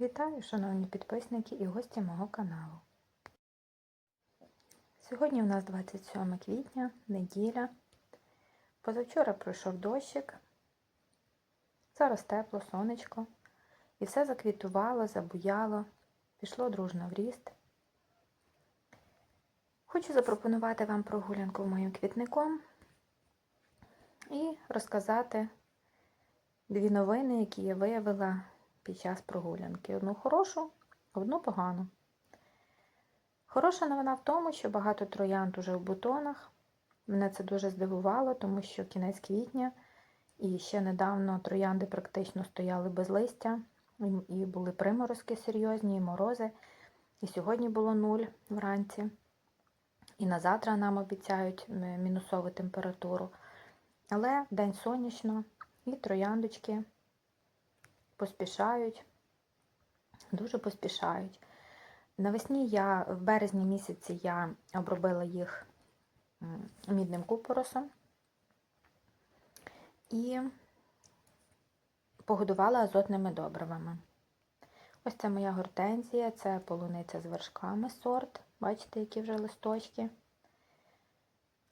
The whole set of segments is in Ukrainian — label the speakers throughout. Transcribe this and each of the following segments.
Speaker 1: Вітаю, шановні підписники і гості мого каналу. Сьогодні у нас 27 квітня, неділя. Позавчора пройшов дощик. Зараз тепло, сонечко. І все заквітувало, забуяло, пішло дружно в ріст. Хочу запропонувати вам прогулянку моїм квітником і розказати дві новини, які я виявила під час прогулянки. Одну хорошу, одну погану. Хороша новина в тому, що багато троянд уже в бутонах. Мене це дуже здивувало, тому що кінець квітня і ще недавно троянди практично стояли без листя, і були приморозки серйозні, і морози. І сьогодні було нуль вранці. І на завтра нам обіцяють мінусову температуру. Але день сонячно, і трояндочки поспішають, дуже поспішають. Навесні я в березні місяці я обробила їх мідним купоросом і погодувала азотними добривами. Ось це моя гортензія, це полуниця з вершками сорт. Бачите, які вже листочки.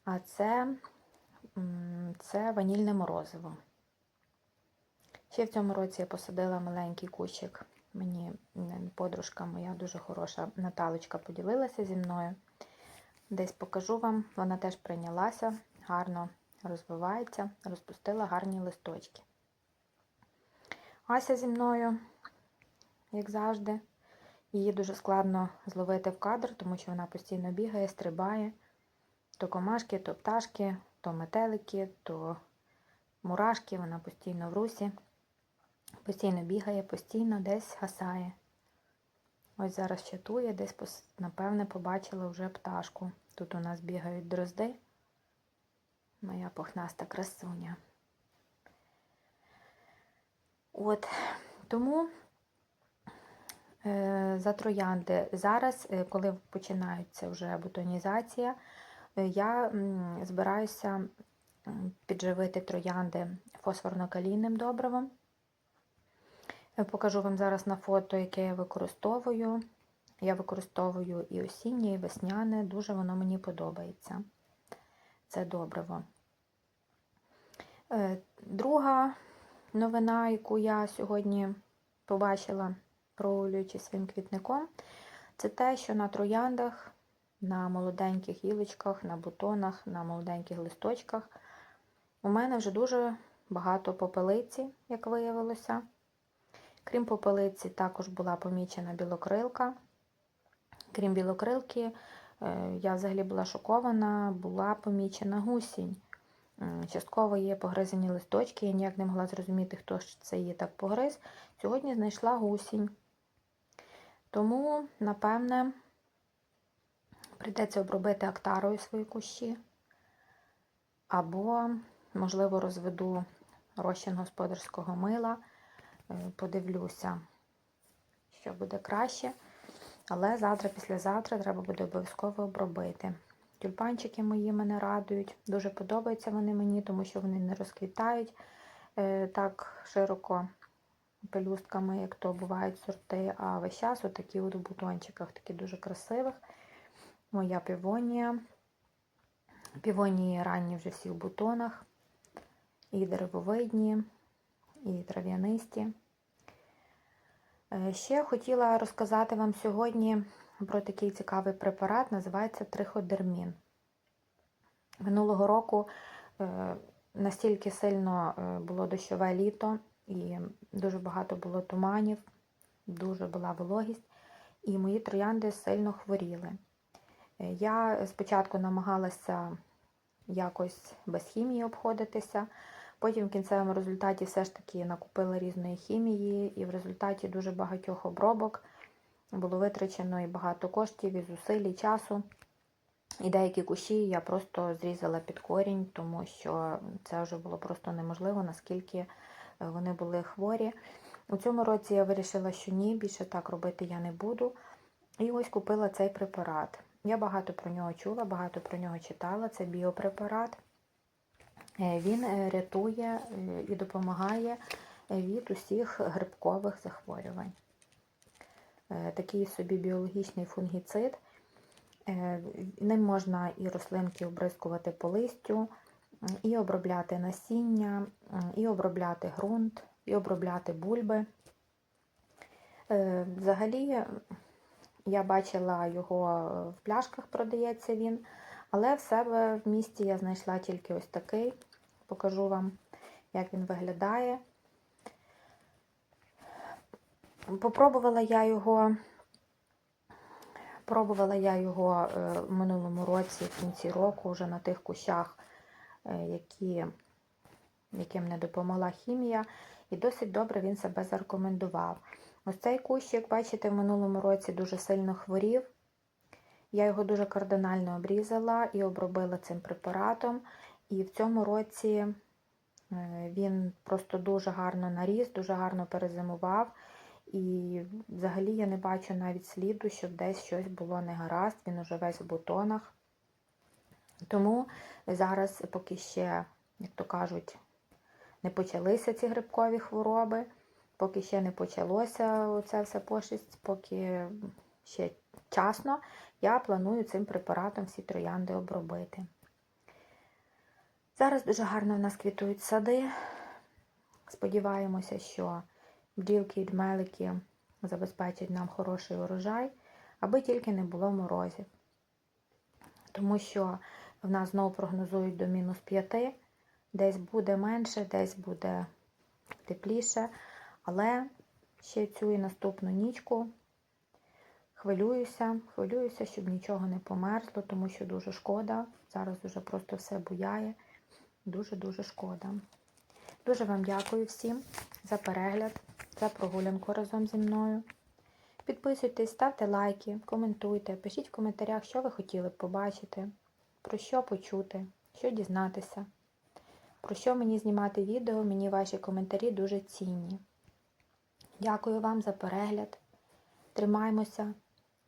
Speaker 1: А це, це ванільне морозиво. Ще в цьому році я посадила маленький кущик. Мені подружка моя дуже хороша Наталочка поділилася зі мною. Десь покажу вам, вона теж прийнялася, гарно розвивається, розпустила гарні листочки. Ася зі мною, як завжди, її дуже складно зловити в кадр, тому що вона постійно бігає, стрибає. То комашки, то пташки, то метелики, то мурашки, вона постійно в русі. Постійно бігає, постійно десь гасає. Ось зараз чатує, десь, напевне, побачила вже пташку. Тут у нас бігають дрозди. Моя похнаста красуня. От, тому е, за троянди зараз, е, коли починається вже бутонізація, е, я збираюся підживити троянди фосфорно-калійним добривом. Покажу вам зараз на фото, яке я використовую. Я використовую і осіннє, і весняне, дуже воно мені подобається. Це добриво. Е, друга новина, яку я сьогодні побачила, прогулюючи своїм квітником, це те, що на трояндах, на молоденьких гілочках, на бутонах, на молоденьких листочках у мене вже дуже багато попелиці, як виявилося. Крім попелиці, також була помічена білокрилка. Крім білокрилки, е, я взагалі була шокована, була помічена гусінь. Частково є погризані листочки, я ніяк не могла зрозуміти, хто ж це її так погриз. Сьогодні знайшла гусінь. Тому, напевне, прийдеться обробити актарою свої кущі. Або, можливо, розведу розчин господарського мила. Е, подивлюся, що буде краще. Але завтра, післязавтра треба буде обов'язково обробити. Тюльпанчики мої мене радують. Дуже подобаються вони мені, тому що вони не розквітають е, так широко пелюстками, як то бувають сорти, а весь час отакі от в бутончиках, такі дуже красивих. Моя півонія. Півонії ранні вже всі в бутонах, і деревовидні, і трав'янисті. Е, ще хотіла розказати вам сьогодні про такий цікавий препарат, називається триходермін. Минулого року е, настільки сильно е, було дощове літо, і дуже багато було туманів, дуже була вологість, і мої троянди сильно хворіли. Я спочатку намагалася якось без хімії обходитися, Потім в кінцевому результаті все ж таки накупила різної хімії, і в результаті дуже багатьох обробок було витрачено і багато коштів, і зусиль, і часу. І деякі кущі я просто зрізала під корінь, тому що це вже було просто неможливо, наскільки е, вони були хворі. У цьому році я вирішила, що ні, більше так робити я не буду. І ось купила цей препарат. Я багато про нього чула, багато про нього читала. Це біопрепарат. Е, він е, рятує е, і допомагає від усіх грибкових захворювань. такий собі біологічний фунгіцид. Ним можна і рослинки обрискувати по листю, і обробляти насіння, і обробляти ґрунт, і обробляти бульби. Взагалі, я бачила його в пляшках, продається він, але в себе в місті я знайшла тільки ось такий. Покажу вам, як він виглядає. Попробувала я його, пробувала я його е, в минулому році, в кінці року, вже на тих кущах, е, які, яким не допомогла хімія, і досить добре він себе зарекомендував. Ось цей кущ, як бачите, в минулому році дуже сильно хворів. Я його дуже кардинально обрізала і обробила цим препаратом. І в цьому році е, він просто дуже гарно наріс, дуже гарно перезимував. І взагалі я не бачу навіть сліду, щоб десь щось було негаразд, він уже весь в бутонах. Тому зараз, поки ще, як то кажуть, не почалися ці грибкові хвороби, поки ще не почалося оце все пошість, поки ще часно, я планую цим препаратом всі троянди обробити. Зараз дуже гарно в нас квітують сади. Сподіваємося, що бджілки і джмелики забезпечать нам хороший урожай, аби тільки не було морозів. Тому що в нас знову прогнозують до мінус 5, десь буде менше, десь буде тепліше. Але ще цю і наступну нічку хвилююся, хвилююся, щоб нічого не померзло, тому що дуже шкода. Зараз вже просто все буяє. Дуже-дуже шкода. Дуже вам дякую всім за перегляд, за прогулянку разом зі мною. Підписуйтесь, ставте лайки, коментуйте, пишіть в коментарях, що ви хотіли б побачити, про що почути, що дізнатися, про що мені знімати відео, мені ваші коментарі дуже цінні. Дякую вам за перегляд. Тримаймося,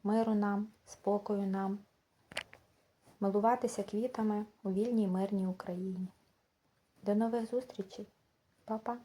Speaker 1: миру нам, спокою нам, милуватися квітами у вільній мирній Україні. До нових зустрічей! Па-па!